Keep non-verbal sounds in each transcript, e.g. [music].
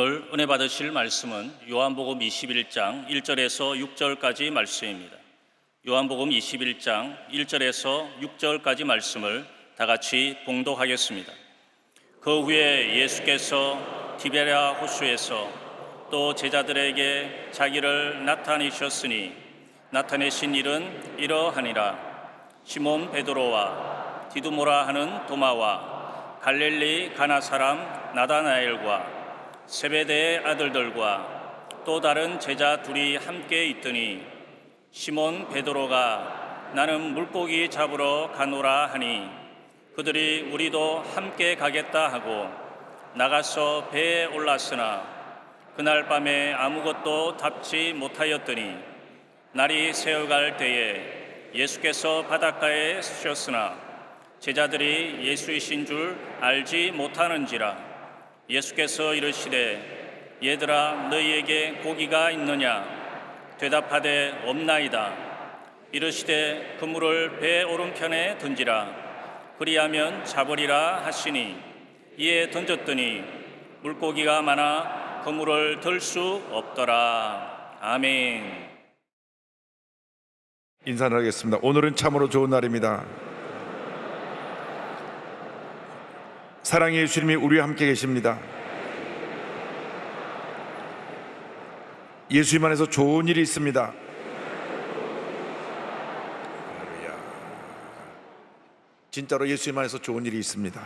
오늘 은혜 받으실 말씀은 요한복음 21장 1절에서 6절까지 말씀입니다. 요한복음 21장 1절에서 6절까지 말씀을 다 같이 봉독하겠습니다. 그 후에 예수께서 디베랴 호수에서 또 제자들에게 자기를 나타내셨으니 나타내신 일은 이러하니라 시몬 베드로와 디두모라 하는 도마와 갈릴리 가나 사람 나다나엘과 세베대의 아들들과 또 다른 제자 둘이 함께 있더니 시몬 베드로가 나는 물고기 잡으러 가노라 하니 그들이 우리도 함께 가겠다 하고 나가서 배에 올랐으나 그날 밤에 아무것도 잡지 못하였더니 날이 새어갈 때에 예수께서 바닷가에 서셨으나 제자들이 예수이신 줄 알지 못하는지라 예수께서 이르시되 얘들아 너희에게 고기가 있느냐? 대답하되 없나이다. 이르시되 그물을 배 오른편에 던지라. 그리하면 잡으리라 하시니 이에 던졌더니 물고기가 많아 그물을 들 수 없더라. 아멘. 인사를 하겠습니다. 오늘은 참으로 좋은 날입니다. 사랑의 예수님이 우리와 함께 계십니다. 예수님 안에서 좋은 일이 있습니다. 진짜로 예수님 안에서 좋은 일이 있습니다.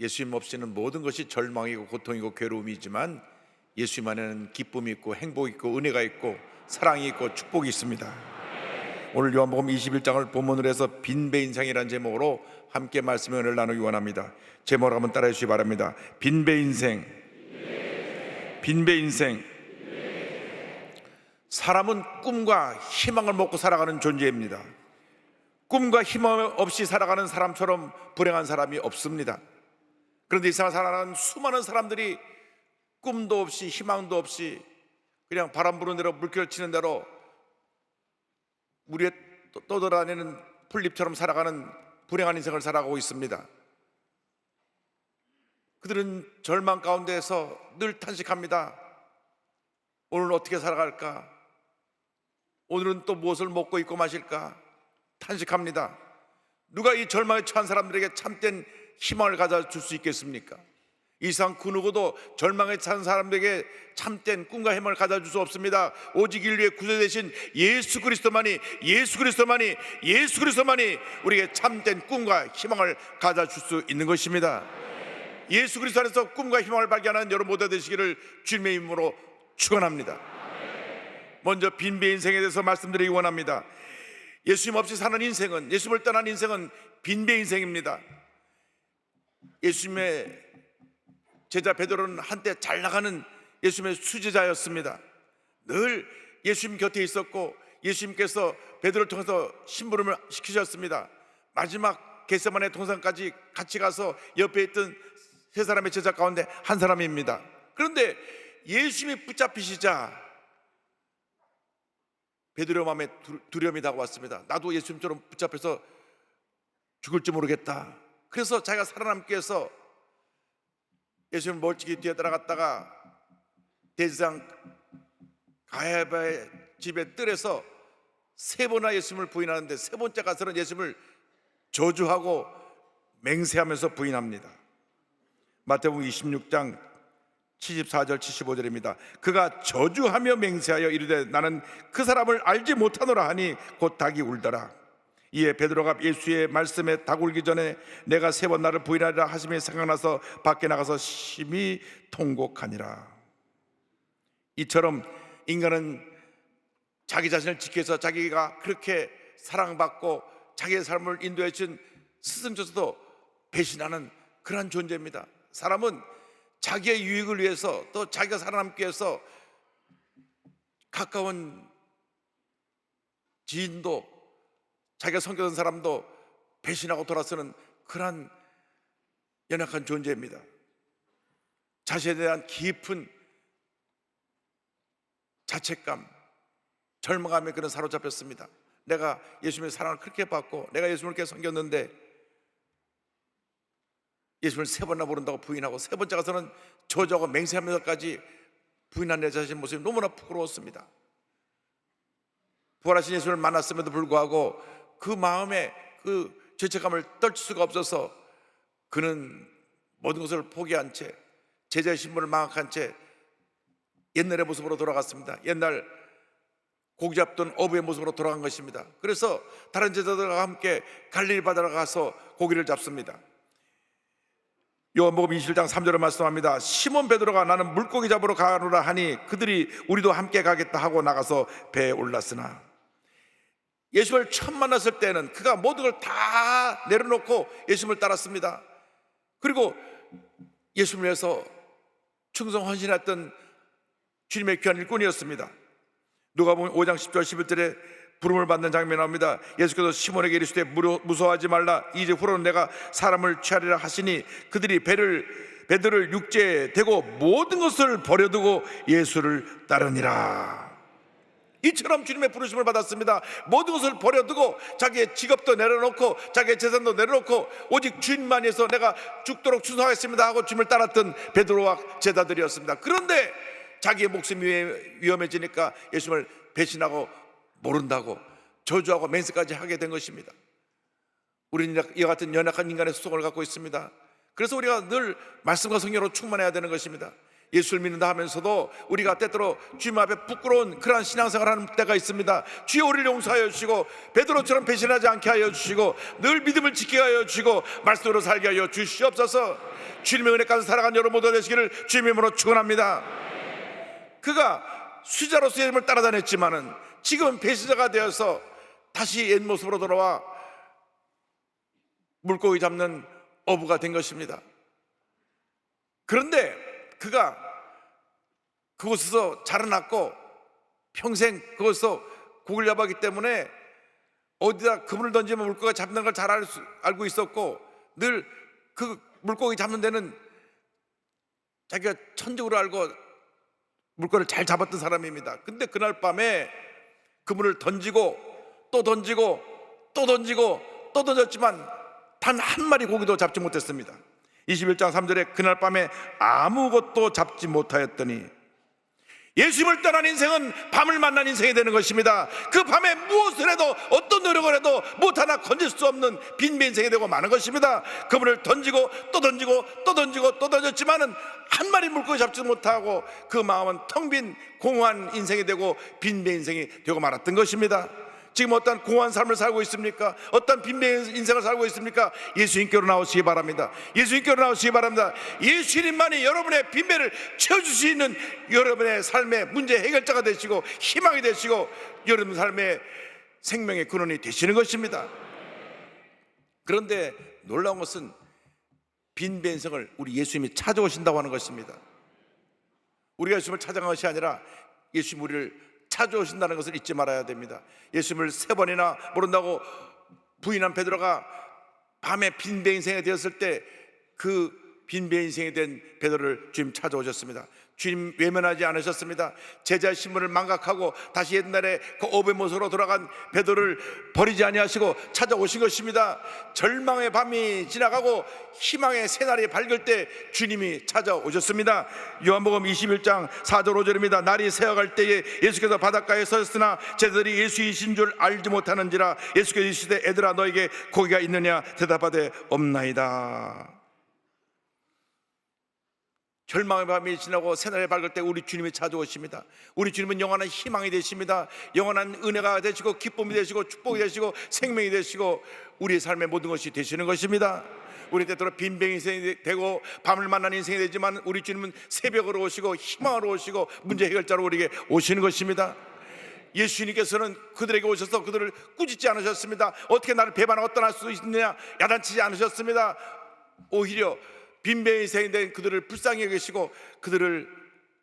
예수님 없이는 모든 것이 절망이고 고통이고 괴로움이지만 예수님 안에는 기쁨이 있고 행복이 있고 은혜가 있고 사랑이 있고 축복이 있습니다. 오늘 요한복음 21장을 본문으로 해서 빈배 인생이라는 제목으로 함께 은혜를 나누기 원합니다. 제목을 한번 따라해 주시기 바랍니다. 빈배 인생. 빈배 인생. 사람은 꿈과 희망을 먹고 살아가는 존재입니다. 꿈과 희망 없이 살아가는 사람처럼 불행한 사람이 없습니다. 그런데 이 세상 살아가는 수많은 사람들이 꿈도 없이 희망도 없이 그냥 바람 부는 대로 물결 치는 대로 물에 떠- 떠돌아다니는 풀잎처럼 살아가는 불행한 인생을 살아가고 있습니다. 그들은 절망 가운데에서 늘 탄식합니다. 오늘 어떻게 살아갈까? 오늘은 또 무엇을 먹고 입고 마실까? 탄식합니다. 누가 이 절망에 처한 사람들에게 참된 희망을 가져 줄 수 있겠습니까? 이상 그 누구도 절망에 찬 사람들에게 참된 꿈과 희망을 가져 줄 수 없습니다. 오직 인류의 구세 대신 예수 그리스도만이 예수 그리스도만이 예수 그리스도만이 우리에게 참된 꿈과 희망을 가져 줄 수 있는 것입니다. 예수 그리스도 안에서 꿈과 희망을 발견하는 여러분 모두 되시기를 주님의 이름으로 축원합니다. 먼저 빈배 인생에 대해서 말씀드리기 원합니다. 예수님 없이 사는 인생은 예수님을 떠난 인생은 빈배 인생입니다. 예수님의 제자 베드로는 한때 잘 나가는 예수님의 수제자였습니다. 늘 예수님 곁에 있었고 예수님께서 베드로를 통해서 심부름을 시키셨습니다. 마지막 겟세만의 동산까지 같이 가서 옆에 있던 세 사람의 제자 가운데 한 사람입니다. 그런데 예수님이 붙잡히시자 베드로 마음에 두- 두려움이 다가왔습니다. 나도 예수님처럼 붙잡혀서 죽을지 모르겠다. 그래서 자기가 살아남기 위해서 예수님 멀찍이 따라갔다가 대지상 가야바의 집에 뜰에서 세 번이나 예수님을 부인하는데 세 번째 가서는 예수님을 저주하고 맹세하면서 부인합니다. 마태복음 26장 74절 75절입니다. 그가 저주하며 맹세하여 이르되 나는 그 사람을 알지 못하노라 하니 곧 닭이 울더라. 이에 베드로가 예수의 말씀에 닭 울기 전에 내가 세 번 나를 부인하리라 하심이 생각나서 밖에 나가서 심히 통곡하니라. 이처럼 인간은 자기 자신을 위해서 자기가 그렇게 사랑받고 자기의 삶을 인도해 준 스승조차도 배신하는 그러한 존재입니다. 사람은 자기의 유익을 위해서 또 자기가 살아남기 위해서 가까운 지인도 자기가 섬겼던 사람도 배신하고 돌아서는 그러한 연약한 존재입니다. 자신에 대한 깊은 자책감, 절망감에 그런 사로잡혔습니다. 내가 예수님의 사랑을 그렇게 받고 내가 예수님을 그렇게 섬겼는데 예수를 세 번이나 모른다고 부인하고 세 번째 가서는 저주하고 맹세하면서까지 부인한 내 자신 모습이 너무나 부끄러웠습니다. 부활하신 예수를 만났음에도 불구하고 그 마음에 그 죄책감을 떨칠 수가 없어서 그는 모든 것을 포기한 채 제자의 신분을 망각한 채 옛날의 모습으로 돌아갔습니다. 옛날 고기 잡던 어부의 모습으로 돌아간 것입니다. 그래서 다른 제자들과 함께 갈릴리 바다로 가서 고기를 잡습니다. 요한복음 27장 3절을 말씀합니다. 시몬 베드로가 나는 물고기 잡으러 가노라 하니 그들이 우리도 함께 가겠다 하고 나가서 배에 올랐으나 예수를 처음 만났을 때는 그가 모든 걸 다 내려놓고 예수님을 따랐습니다. 그리고 예수님을 위해서 충성 헌신했던 주님의 귀한 일꾼이었습니다. 누가 보면 5장 10절 11절에 부름을 받는 장면이 나옵니다. 예수께서 시몬에게 이르시되 무서워하지 말라 이제 후로는 내가 사람을 취하리라 하시니 그들이 배를 배들을 육지에 대고 모든 것을 버려두고 예수를 따르니라. 이처럼 주님의 부르심을 받았습니다. 모든 것을 버려두고 자기의 직업도 내려놓고 자기의 재산도 내려놓고 오직 주님만 위해서 내가 죽도록 충성하겠습니다 하고 주님을 따랐던 베드로와 제자들이었습니다. 그런데 자기의 목숨이 위험해지니까 예수님을 배신하고 모른다고 저주하고 맹세까지 하게 된 것입니다. 우리는 이와 같은 연약한 인간의 수성을 갖고 있습니다. 그래서 우리가 늘 말씀과 성령으로 충만해야 되는 것입니다. 예수를 믿는다 하면서도 우리가 때때로 주님 앞에 부끄러운 그러한 신앙생활을 하는 때가 있습니다. 주여 우리를 용서하여 주시고 베드로처럼 배신하지 않게 하여 주시고 늘 믿음을 지키게 하여 주시고 말씀으로 살게 하여 주시옵소서. 주님의 은혜 가서 살아간 여러분 모두 되시기를 주님의 이름으로 축원합니다. 그가 수자로서 예수님을 따라다녔지만은 지금은 배신자가 되어서 다시 옛 모습으로 돌아와 물고기 잡는 어부가 된 것입니다. 그런데 그가 그곳에서 자라났고 평생 그곳에서 잡았기 때문에 어디다 그물을 던지면 물고기가 잡는 걸 잘 알고 있었고 늘 그 물고기 잡는 데는 자기가 천적으로 알고 물건을 잘 잡았던 사람입니다. 근데 그날 밤에 그물을 던지고 또 던지고 또 던지고 또 던졌지만 단 한 마리 고기도 잡지 못했습니다. 21장 3절에 그날 밤에 아무것도 잡지 못하였더니 예수님을 떠난 인생은 밤을 만난 인생이 되는 것입니다. 그 밤에 무엇을 해도 어떤 노력을 해도 못 하나 건질 수 없는 빈배 인생이 되고 마는 것입니다. 그분을 던지고 또 던지고 또 던지고 또 던졌지만은 한 마리 물고기 잡지 못하고 그 마음은 텅 빈 공허한 인생이 되고 빈배 인생이 되고 말았던 것입니다. 지금 어떤 공허한 삶을 살고 있습니까? 어떤 빈배 인생을 살고 있습니까? 예수님께로 나오시기 바랍니다. 예수님께로 나오시기 바랍니다. 예수님만이 여러분의 빈배를 채워줄 수 있는 여러분의 삶의 문제 해결자가 되시고 희망이 되시고 여러분 삶의 생명의 근원이 되시는 것입니다. 그런데 놀라운 것은 빈배 인생을 우리 예수님이 찾아오신다고 하는 것입니다. 우리가 예수님을 찾아간 것이 아니라 예수님 우리를 찾아오신다는 것을 잊지 말아야 됩니다. 예수님을 세 번이나 모른다고 부인한 베드로가 밤에 빈배 인생이 되었을 때 그 빈배 인생이 된 베드로를 주님 찾아오셨습니다. 주님 외면하지 않으셨습니다. 제자의 신분을 망각하고 다시 옛날에 그 모습으로 돌아간 베드로를 버리지 아니하시고 찾아오신 것입니다. 절망의 밤이 지나가고 희망의 새날이 밝을 때 주님이 찾아오셨습니다. 요한복음 21장 4절 5절입니다. 날이 새어갈 때에 예수께서 바닷가에 서셨으나 제자들이 예수이신 줄 알지 못하는지라 예수께서 이르시되 애들아 너에게 고기가 있느냐 대답하되 없나이다. 절망의 밤이 지나고 새날이 밝을 때 우리 주님이 찾아오십니다. 우리 주님은 영원한 희망이 되십니다. 영원한 은혜가 되시고 기쁨이 되시고 축복이 되시고 생명이 되시고 우리의 삶의 모든 것이 되시는 것입니다. 우리 때때로 빈병 인생이 되고 밤을 만난 인생이 되지만 우리 주님은 새벽으로 오시고 희망으로 오시고 문제 해결자로 우리에게 오시는 것입니다. 예수님께서는 그들에게 오셔서 그들을 꾸짖지 않으셨습니다. 어떻게 나를 배반하고 떠날 수 있느냐 야단치지 않으셨습니다. 오히려 빈배 인생이 된 그들을 불쌍히 여기시고 그들을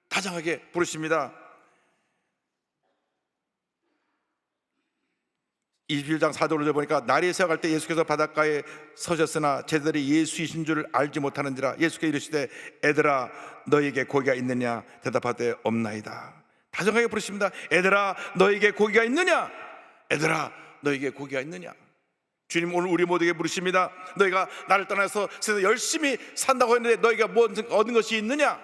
다정하게 부르십니다. 21장 4절로 보니까 날이 새어갈 때 예수께서 바닷가에 서셨으나 제자들이 예수이신 줄 알지 못하는지라 예수께서 이르시되 애들아 너에게 고기가 있느냐? 대답하되 없나이다. 다정하게 부르십니다 애들아 너에게 고기가 있느냐? 애들아 너에게 고기가 있느냐 주님 오늘 우리 모두에게 물으십니다. 너희가 나를 떠나서 세상 열심히 산다고 했는데 너희가 뭐 얻은 것이 있느냐?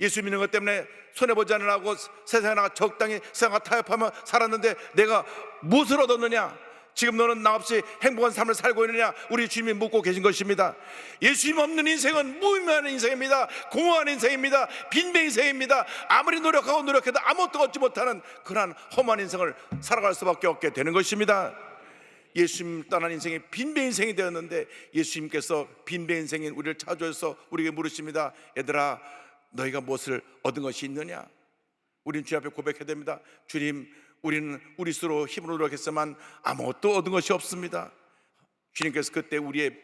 예수 믿는 것 때문에 손해 보지 않으려고 세상에 나가 적당히 세상과 타협하며 살았는데 내가 무엇을 얻었느냐? 지금 너는 나 없이 행복한 삶을 살고 있느냐? 우리 주님이 묻고 계신 것입니다. 예수님 없는 인생은 무의미한 인생입니다. 공허한 인생입니다. 빈배 인생입니다. 아무리 노력하고 노력해도 아무것도 얻지 못하는 그러한 험한 인생을 살아갈 수밖에 없게 되는 것입니다. 예수님 떠난 인생이 빈배 인생이 되었는데 예수님께서 빈배 인생인 우리를 찾아줘서 우리에게 물으십니다. 얘들아, 너희가 무엇을 얻은 것이 있느냐? 우리는 주 앞에 고백해야 됩니다. 주님, 우리는 우리 스스로 힘으로 노력했지만 아무것도 얻은 것이 없습니다. 주님께서 그때 우리의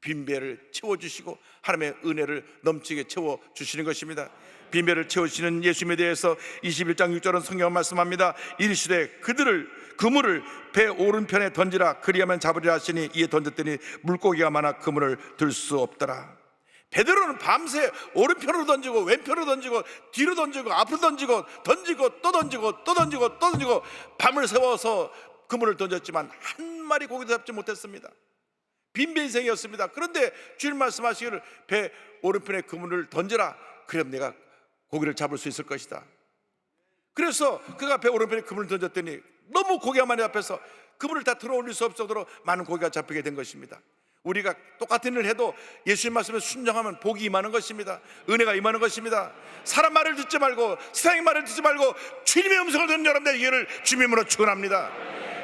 빈배를 채워주시고 하나님의 은혜를 넘치게 채워주시는 것입니다. 빈배를 채우시는 예수님에 대해서 21장 6절은 성경 말씀합니다. 이르시되 그들을 그물을 배 오른편에 던지라 그리하면 잡으리라 하시니 이에 던졌더니 물고기가 많아 그물을 들 수 없더라. 베드로는 밤새 오른편으로 던지고 왼편으로 던지고 뒤로 던지고 앞으로 던지고 던지고 또 던지고 또 던지고 또 던지고 밤을 세워서 그물을 던졌지만 한 마리 고기도 잡지 못했습니다. 빈배 인생이었습니다. 그런데 주님 말씀하시기를 배 오른편에 그물을 던져라. 그럼 내가 고기를 잡을 수 있을 것이다. 그래서 그가 배 오른편에 그물을 던졌더니 너무 고기가 많이 잡혀서 그물을 다 들어 올릴 수 정도로 많은 고기가 잡히게 된 것입니다. 우리가 똑같은 일을 해도 예수님 말씀에 순종하면 복이 임하는 것입니다. 은혜가 임하는 것입니다. 사람 말을 듣지 말고 세상의 말을 듣지 말고 주님의 음성을 듣는 여러분들 이해를 주님으로 축원합니다.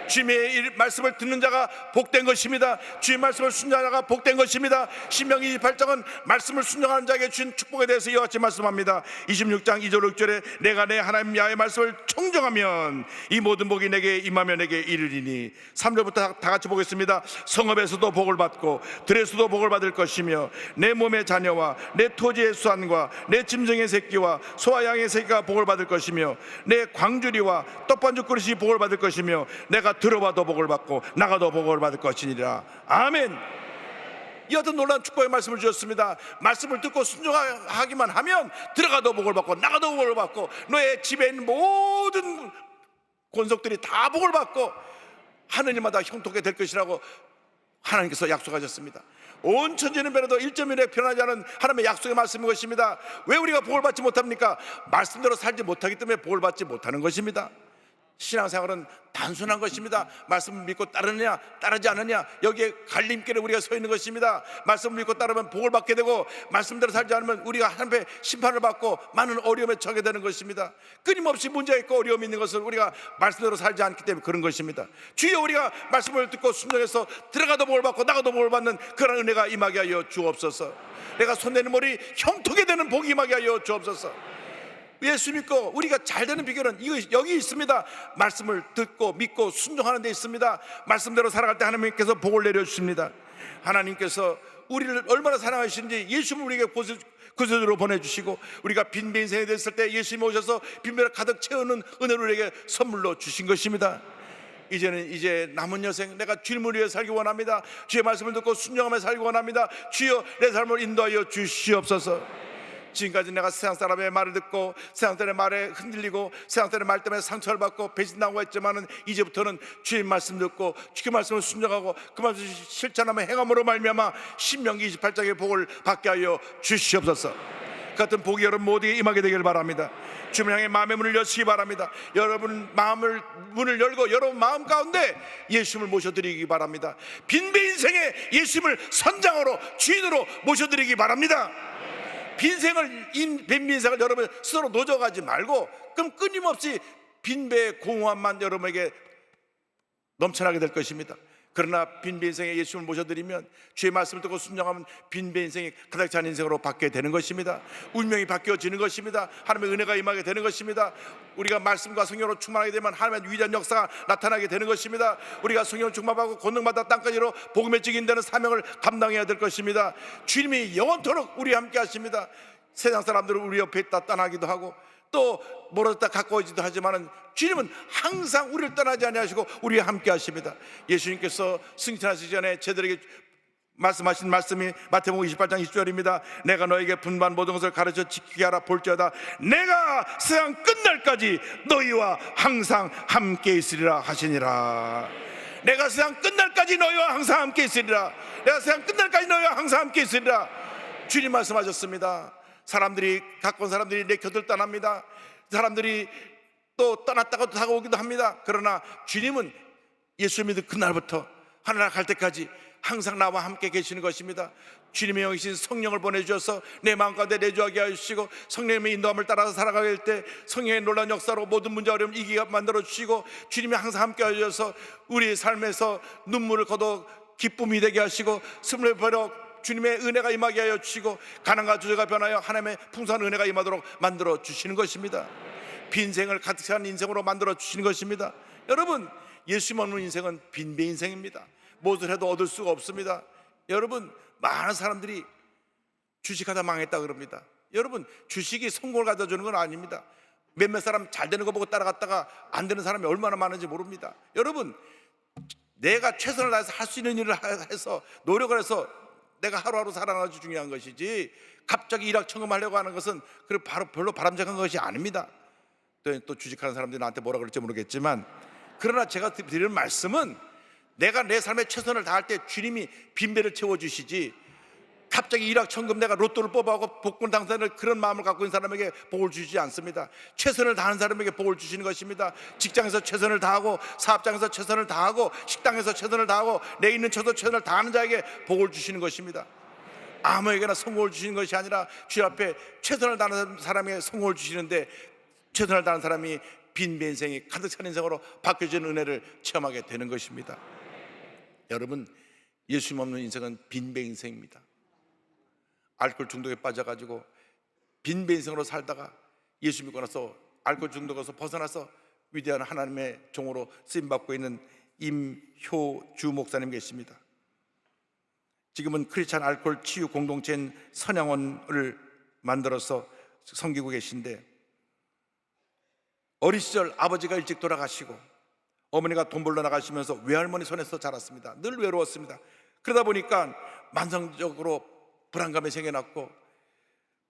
주님의 일- 말씀을 듣는 자가 복된 것입니다. 주의 말씀을 순종하는 자가 복된 것입니다. 신명기 28장은 말씀을 순종하는 자에게 주신 축복에 대해서 이와 같이 말씀합니다. 26장 2절 6절에 내가 내 하나님 야의 말씀을 청정하면 이 모든 복이 내게 임하며 내게 이르리니 3절부터 다, 다 같이 보겠습니다. 성읍에서도 복을 받고 들에서도 복을 받을 것이며 내 몸의 자녀와 내 토지의 수산과 내 짐승의 새끼와 소와 양의 새끼가 복을 받을 것이며 내 광주리와 떡반죽 그릇이 복을 받을 것이며 들어봐도 복을 받고 나가도 복을 받을 것이니라 아멘 이 어떤 놀라운 축복의 말씀을 주셨습니다 말씀을 듣고 순종하기만 하면 들어가도 복을 받고 나가도 복을 받고 너의 집에 있는 모든 권속들이 다 복을 받고 하느님마다 형통하게 될 것이라고 하나님께서 약속하셨습니다. 온 천지는 변해도 1.1에 변하지 않은 하나님의 약속의 말씀인 것입니다. 왜 우리가 복을 받지 못합니까? 말씀대로 살지 못하기 때문에 복을 받지 못하는 것입니다. 신앙생활은 단순한 것입니다. 말씀을 믿고 따르느냐, 따르지 않느냐, 여기에 갈림길에 우리가 서 있는 것입니다. 말씀을 믿고 따르면 복을 받게 되고, 말씀대로 살지 않으면 우리가 하나님의 심판을 받고 많은 어려움에 처하게 되는 것입니다. 끊임없이 문제가 있고 어려움이 있는 것을 우리가 말씀대로 살지 않기 때문에 그런 것입니다. 주여 우리가 말씀을 듣고 순종해서 들어가도 복을 받고 나가도 복을 받는 그런 은혜가 임하게 하여 주옵소서. 내가 손대는 머리 형통게 되는 복이 임하게 하여 주옵소서. 예수 믿고 우리가 잘 되는 비결은 이거 여기 있습니다. 말씀을 듣고 믿고 순종하는 데 있습니다. 말씀대로 살아갈 때 하나님께서 복을 내려 주십니다. 하나님께서 우리를 얼마나 사랑하시는지 예수님을 우리에게 구세- 구세주로 보내주시고 우리가 빈배 인생에 됐을 때 예수님이 오셔서 빈배를 가득 채우는 은혜를 우리에게 선물로 주신 것입니다. 이제는 이제 남은 여생 내가 주님을 위해 살기 원합니다. 주의 말씀을 듣고 순종하며 살기 원합니다. 주여 내 삶을 인도하여 주시옵소서. 지금까지 내가 세상 사람의 말을 듣고 세상 사람의 말에 흔들리고 세상 사람의 말 때문에 상처를 받고 배신당하고 했지만은 이제부터는 주의 말씀 듣고 주의 말씀을 순종하고 그 말씀을 실천하며 행함으로 말미암아 신명기 28장의 복을 받게 하여 주시옵소서. 그 같은 복이 여러분 모두에게 임하게 되기를 바랍니다. 주님 향해 마음의 문을 여시기 바랍니다. 여러분 마음을 문을 열고 여러분 마음 가운데 예수님을 모셔드리기 바랍니다. 빈배 인생에 예수님을 선장으로 주인으로 모셔드리기 바랍니다. 빈생을 인 빈민생을 여러분 스스로 노져가지 말고 그럼 끊임없이 빈배의 공허함만 여러분에게 넘쳐나게 될 것입니다. 그러나 빈배 인생에 예수님을 모셔드리면 주의 말씀을 듣고 순종하면 빈배 인생이 가득 찬 인생으로 받게 되는 것입니다. 운명이 바뀌어지는 것입니다. 하나님의 은혜가 임하게 되는 것입니다. 우리가 말씀과 성령으로 충만하게 되면 하나님의 위대한 역사가 나타나게 되는 것입니다. 우리가 성령을 충만하고 권능받아 땅까지로 복음의 증인되는 사명을 감당해야 될 것입니다. 주님이 영원토록 우리와 함께 하십니다. 세상 사람들은 우리 옆에 있다 떠나기도 하고 또 멀어졌다 가까워지도 하지만은 주님은 항상 우리를 떠나지 아니하시고 우리와 함께 하십니다. 예수님께서 승천하시기 전에 제들에게 말씀하신 말씀이 마태복음 28장 20절입니다. 내가 너에게 분반 모든 것을 가르쳐 지키게 하라 볼지어다 내가 세상 끝날까지 너희와 항상 함께 있으리라 하시니라. 내가 세상 끝날까지 너희와 항상 함께 있으리라 내가 세상 끝날까지 너희와 항상 함께 있으리라 주님 말씀하셨습니다 사람들이 가까운 사람들이 내 곁을 떠납니다 사람들이 또 떠났다가 또 다가오기도 합니다 그러나 주님은 예수 믿은 그날부터 하늘나라 갈 때까지 항상 나와 함께 계시는 것입니다. 주님의 영이신 성령을 보내주셔서 내 마음 가운데 내주하게 하시고 성령님의 인도함을 따라서 살아가게 될 때 성령의 놀라운 역사로 모든 문제 어려움 이기게 만들어 주시고 주님이 항상 함께 하셔서 우리 삶에서 눈물을 거둬 기쁨이 되게 하시고 스물을 버려 주님의 은혜가 임하게 하여 주시고 가난과 주제가 변하여 하나님의 풍성한 은혜가 임하도록 만들어 주시는 것입니다. 빈생을 가득 찬 인생으로 만들어 주시는 것입니다. 여러분 예수 없는 인생은 빈배 인생입니다. 무엇을 해도 얻을 수가 없습니다. 여러분 많은 사람들이 주식하다 망했다 그럽니다. 여러분 주식이 성공을 가져주는 건 아닙니다. 몇몇 사람 잘 되는 거 보고 따라갔다가 안 되는 사람이 얼마나 많은지 모릅니다. 여러분 내가 최선을 다해서 할 수 있는 일을 해서 노력을 해서 내가 하루하루 살아가는 것이 중요한 것이지 갑자기 일확천금하려고 하는 것은 그 바로 별로 바람직한 것이 아닙니다. 또, 또 주식하는 사람들이 나한테 뭐라 그럴지 모르겠지만 그러나 제가 드리는 말씀은 내가 내 삶에 최선을 다할 때 주님이 빈배를 채워주시지 갑자기 일확천금 내가 로또를 뽑아고 복권 당선을 그런 마음을 갖고 있는 사람에게 복을 주시지 않습니다. 최선을 다하는 사람에게 복을 주시는 것입니다. 직장에서 최선을 다하고 사업장에서 최선을 다하고 식당에서 최선을 다하고 내 있는 처도 최선을 다하는 자에게 복을 주시는 것입니다. 아무에게나 성공을 주시는 것이 아니라 주 앞에 최선을 다하는 사람에게 성공을 주시는데 최선을 다하는 사람이 빈배 인생이 가득 찬 인생으로 바뀌어지는 은혜를 체험하게 되는 것입니다. 여러분 예수님 없는 인생은 빈배 인생입니다. 알코올 중독에 빠져가지고 빈배 인생으로 살다가 예수 믿고 나서 알코올 중독에서 벗어나서 위대한 하나님의 종으로 쓰임 받고 있는 임효주 목사님 계십니다. 지금은 크리스찬 알코올 치유 공동체인 선양원을 만들어서 섬기고 계신데 어린 시절 아버지가 일찍 돌아가시고 어머니가 돈 벌러 나가시면서 외할머니 손에서 자랐습니다. 늘 외로웠습니다. 그러다 보니까 만성적으로 불안감이 생겨났고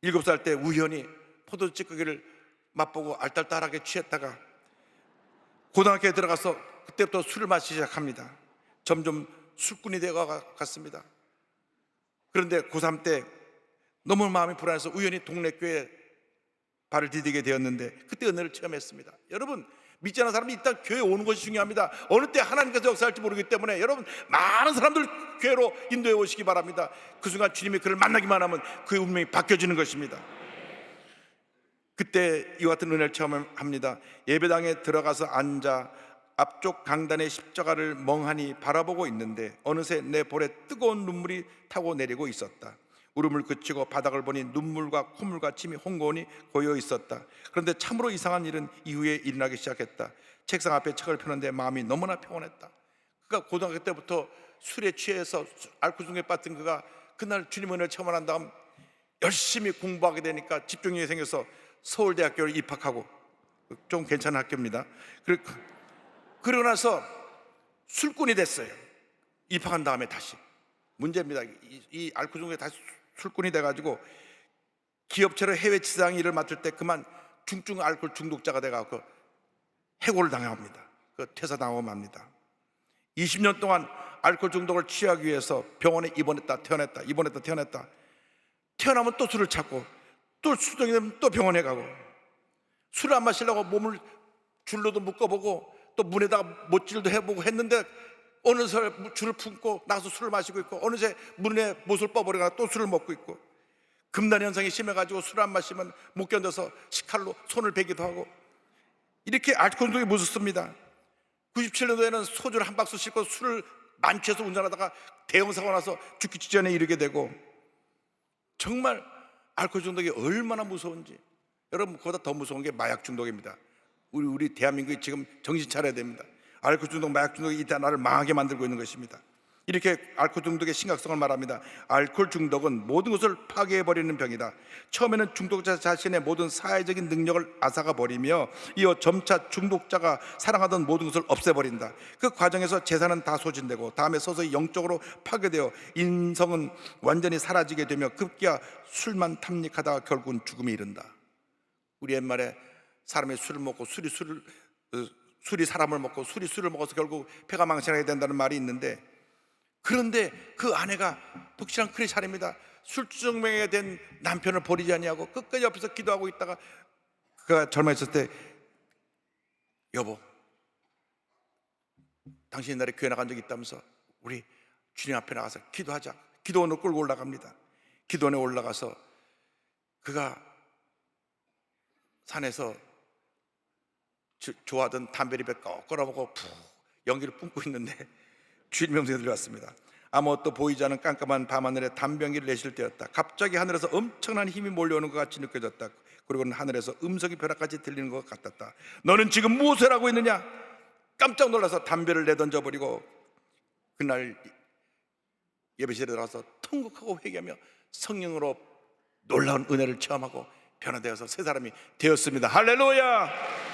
일곱 살 때 우연히 포도 찌꺼기를 맛보고 알딸딸하게 취했다가 고등학교에 들어가서 그때부터 술을 마시기 시작합니다. 점점 술꾼이 되어 갔습니다. 그런데 고3 때 너무 마음이 불안해서 우연히 동네 교회에 발을 디디게 되었는데 그때 은혜를 체험했습니다. 여러분 믿지 않는 사람이 일단 교회 오는 것이 중요합니다. 어느 때 하나님께서 역사할지 모르기 때문에 여러분 많은 사람들 교회로 인도해 오시기 바랍니다. 그 순간 주님이 그를 만나기만 하면 그의 운명이 바뀌어지는 것입니다. 그때 이와 같은 은혜를 체험합니다. 예배당에 들어가서 앉아 앞쪽 강단의 십자가를 멍하니 바라보고 있는데 어느새 내 볼에 뜨거운 눈물이 타고 내리고 있었다. 울음을 그치고 바닥을 보니 눈물과 콧물과 침이 홍고니 고여 있었다. 그런데 참으로 이상한 일은 이후에 일어나기 시작했다. 책상 앞에 책을 펴는데 마음이 너무나 평온했다. 그가 고등학교 때부터 술에 취해서 알코올 중에 빠진 그가 그날 주님 은혜를 체험한 다음 열심히 공부하게 되니까 집중력이 생겨서 서울대학교를 입학하고 좀 괜찮은 학교입니다. 그리고 그러고 나서 술꾼이 됐어요. 입학한 다음에 다시 문제입니다. 이, 이 알코올 중에 다시 술꾼이 돼가지고 기업체로 해외 지상 일을 맡을 때 그만 중증 알코올 중독자가 돼가지고 해고를 당합니다. 그 퇴사 당하고 맙니다. 20년 동안 알코올 중독을 취하기 위해서 병원에 입원했다 퇴원했다 입원했다 퇴원했다 태어나면 또 술을 찾고 또 수정이 되면 또 병원에 가고 술을 안 마시려고 몸을 줄로도 묶어보고 또 문에다가 못질도 해보고 했는데 어느새 줄을 품고 나가서 술을 마시고 있고 어느새 문에 못을 뻗버리거나 또 술을 먹고 있고 금단 현상이 심해가지고 술 안 마시면 못 견뎌서 식칼로 손을 베기도 하고 이렇게 알코올 중독이 무섭습니다 97년도에는 소주를 한 박스 싣고 술을 만취해서 운전하다가 대형 사고 나서 죽기 직전에 이르게 되고 정말 알코올 중독이 얼마나 무서운지 여러분 그보다 더 무서운 게 마약 중독입니다. 우리 우리 대한민국이 지금 정신 차려야 됩니다. 알코올 중독, 마약 중독이 이때 나를 망하게 만들고 있는 것입니다. 이렇게 알코올 중독의 심각성을 말합니다. 알코올 중독은 모든 것을 파괴해 버리는 병이다. 처음에는 중독자 자신의 모든 사회적인 능력을 앗아가 버리며 이어 점차 중독자가 사랑하던 모든 것을 없애 버린다. 그 과정에서 재산은 다 소진되고 다음에 서서히 영적으로 파괴되어 인성은 완전히 사라지게 되며 급기야 술만 탐닉하다가 결국은 죽음에 이른다. 우리 옛말에 사람이 술을 먹고 술이 술을 어, 술이 사람을 먹고 술이 술을 먹어서 결국 폐가 망신하게 된다는 말이 있는데 그런데 그 아내가 독실한 크리스찬입니다. 술주정맹에 된 남편을 버리지 아니하고 끝까지 옆에서 기도하고 있다가 그가 젊어있을 때 여보 당신 옛날에 교회 나간 적 있다면서 우리 주님 앞에 나가서 기도하자 기도원을 끌고 올라갑니다 기도원에 올라가서 그가 산에서 주- 좋아하던 담배를 뱉고 끌어먹고 푹 연기를 뿜고 있는데 [laughs] 주님 명성이 들려왔습니다. 아무것도 보이지 않은 깜깜한 밤하늘에 담병기를 내실 때였다. 갑자기 하늘에서 엄청난 힘이 몰려오는 것 같이 느껴졌다. 그리고는 하늘에서 음성이 벼락같이 들리는 것 같았다. 너는 지금 무엇을 하고 있느냐? 깜짝 놀라서 담배를 내던져 버리고 그날 예배실에 들어가서 통곡하고 회개하며 성령으로 놀라운 은혜를 체험하고 변화되어서 새 사람이 되었습니다. 할렐루야!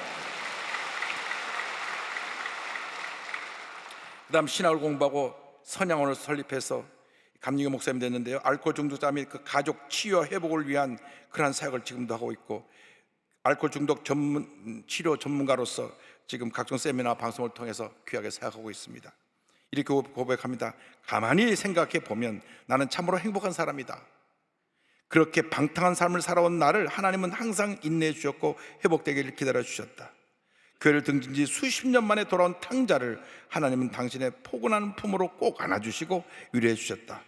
그다음 신학을 공부하고 선양원을 설립해서 감리교 목사님 됐는데요. 알코올 중독자 및 그 가족 치유와 회복을 위한 그러한 사역을 지금도 하고 있고 알코올 중독 전문 치료 전문가로서 지금 각종 세미나 방송을 통해서 귀하게 사역하고 있습니다. 이렇게 고백합니다. 가만히 생각해 보면 나는 참으로 행복한 사람이다. 그렇게 방탕한 삶을 살아온 나를 하나님은 항상 인내해 주셨고 회복되기를 기다려 주셨다. 교회를 등진 지 수십 년 만에 돌아온 탕자를 하나님은 당신의 포근한 품으로 꼭 안아주시고 위로해 주셨다.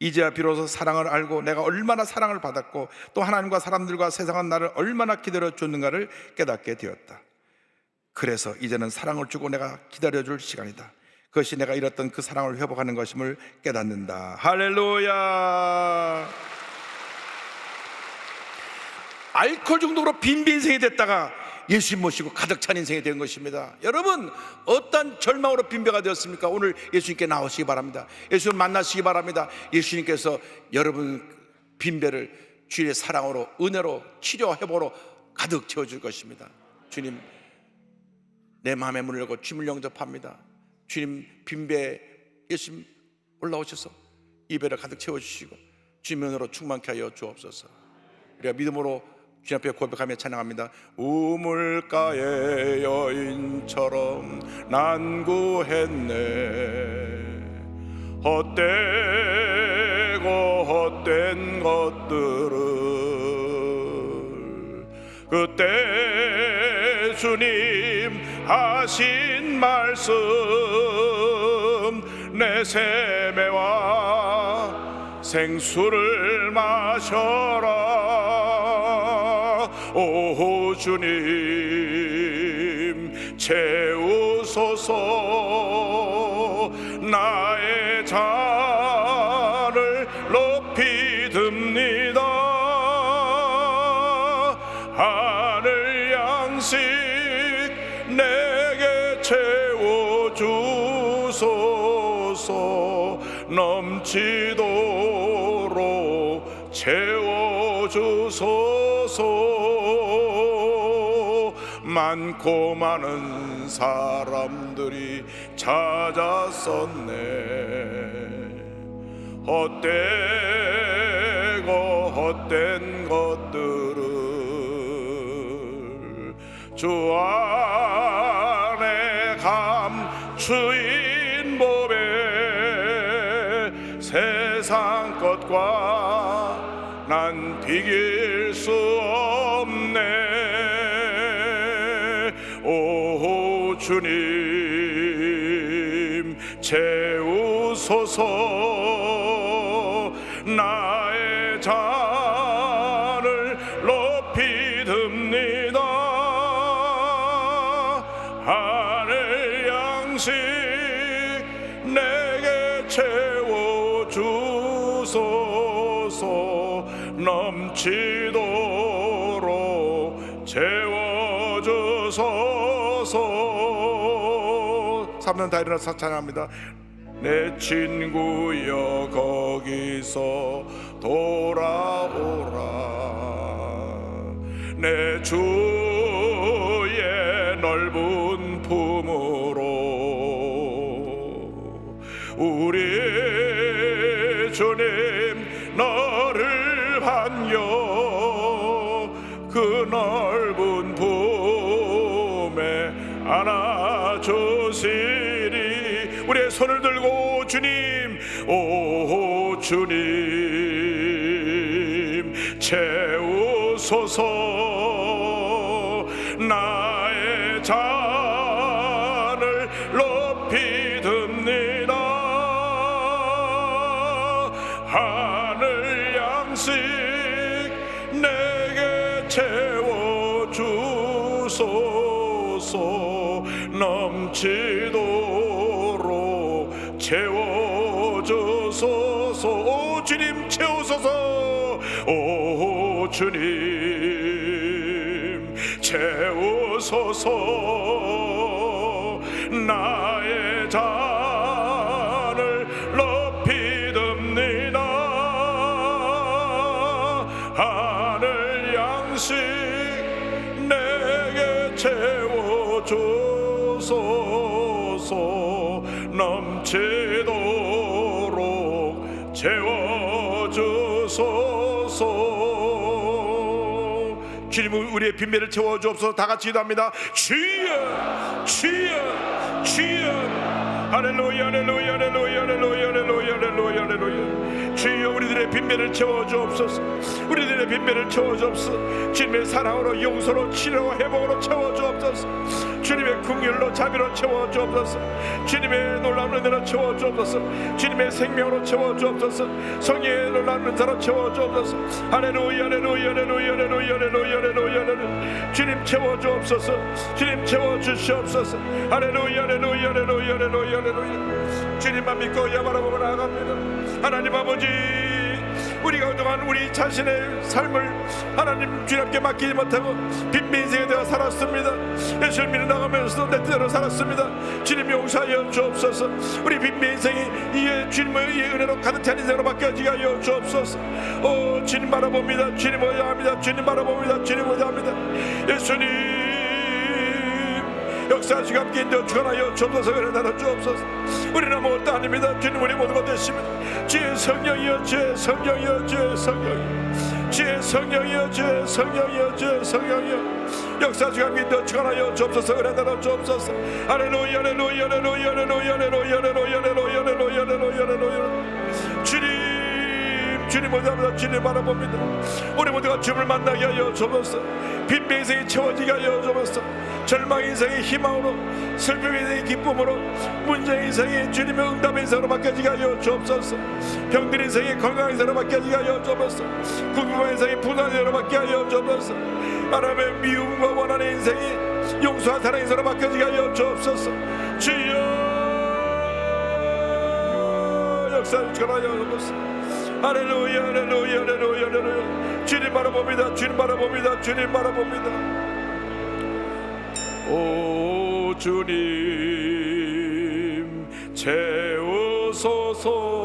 이제야 비로소 사랑을 알고 내가 얼마나 사랑을 받았고 또 하나님과 사람들과 세상은 나를 얼마나 기다려 줬는가를 깨닫게 되었다. 그래서 이제는 사랑을 주고 내가 기다려 줄 시간이다. 그것이 내가 잃었던 그 사랑을 회복하는 것임을 깨닫는다. 할렐루야. 알코올 중독으로 빈빈 인생이 됐다가 예수님 모시고 가득 찬 인생이 된 것입니다. 여러분 어떤 절망으로 빈배가 되었습니까? 오늘 예수님께 나오시기 바랍니다. 예수님 만나시기 바랍니다. 예수님께서 여러분 빈배를 주의 사랑으로 은혜로 치료 회복으로 가득 채워줄 것입니다. 주님 내 마음의 문을 열고 주님을 영접합니다. 주님 빈배 예수님 올라오셔서 이 배를 가득 채워주시고 주님으로 충만케 하여 주옵소서. 우리가 믿음으로 주님 앞에 고백하며 찬양합니다. 우물가의 여인처럼 난구했네. 헛되고 헛된 것들을 그때 주님 하신 말씀 내 세매와 생수를 마셔라 오 주님 채우소서 많고 많은 사람들이 찾았었네. 헛되고 헛된 것들을 주 안에 감추인 채우소서. 나의 잔을 높이 듭니다. 하늘 양식 내게 채워주소서. 넘치도록 채워주소서. 3년 다 일어나서 찬양합니다 내 친구여 거기서 돌아오라. 내 주 주님 채우소서. 나의 잔을 높이 듭니다. 하늘 양식 내게 채워 주소서. 넘치도록 채워 주님 채우소서 우리의 빈매를 채워 주옵소서. 다 같이 기도합니다. 주여 주여 주여 할렐루야 할렐루야 할렐루야 할렐루야 할렐루야 할렐루야 할렐루야 주여 우리들의 빈매를 채워 주옵소서 우리들의 빈매를 채워 주옵소서 주님의 사랑으로 용서로 치료로 회복으로 채워 주옵소서 주님의 긍휼로 자비로 채워 주옵소서 주님의 놀라운 은혜로 채워 주옵소서 주님의 생명으로 채워 주옵소서 성령의 놀라운 은사로 채워 주옵소서 할렐루야 할렐루야 할렐루야 할렐루야 할렐루야 할렐루야 할렐루야 주님 채워 주옵소서 주님 채워 주시옵소서 할렐루야 할렐루야 할렐루야 할렐루야 할렐루야 주님만 믿고 야바라보고 나아갑니다. 하나님 아버지 우리가 그동안 우리 자신의 삶을 하나님 주님께 맡기지 못하고 빈민 인생에 대해 살았습니다. 예수를 믿어 나가면서도 내 뜻대로 살았습니다. 주님 용서하여 주옵소서. 우리 빈민 인생이 이에 주님의 이 은혜로 가득 찬 인생으로 바뀌어지게 하여 주옵소서. 오 주님 바라봅니다. 주님 의지합니다. 주님 바라봅니다. 주님 의지합니다. 예수님 역사하시고 함께 인도 주관하여 주옵소서 은혜 나눠 주옵소서. 우리는 아무것도 아닙니다. 주님 우리 것 되십니다 주의 성령이여 주의 성령이여 주의 성령이여. 주의 성령이여 주의 성령이여 주의 성령이여. 역사하시고 함께 인도 주관하여 주옵소서 은혜 나눠 주옵소서. 할렐루야 할렐루야 할렐루야 할렐루야 할렐루야 할렐루야 할렐루야 할렐루야 할렐루야. 주님 주님 모자합니다 주님 바라봅니다. 우리 모두가 주님을 만나게 하여 주옵소서. 빈배 인생이 채워지게 하여 주옵소서. 절망 인생의 희망으로 슬픔 인생의 기쁨으로 문제 인생이 주님의 응답 인생으로 바뀌어지게 하여 주옵소서. 병들 인생이 건강 인생으로 바뀌어지게 하여 주옵소서. 궁금한 인생이 부담 인생으로 바뀌게 하여 주옵소서. 하나님의 미움과 원하는 인생이 용서와 사랑 인생으로 바뀌어지게 하여 주옵소서. 주여! 역사를 전하여 주옵소서 할렐루야 할렐루야 할렐루야 할렐루야. 주님 바라봅니다 주님 바라봅니다 주님 바라봅니다. 오 주님 채우소서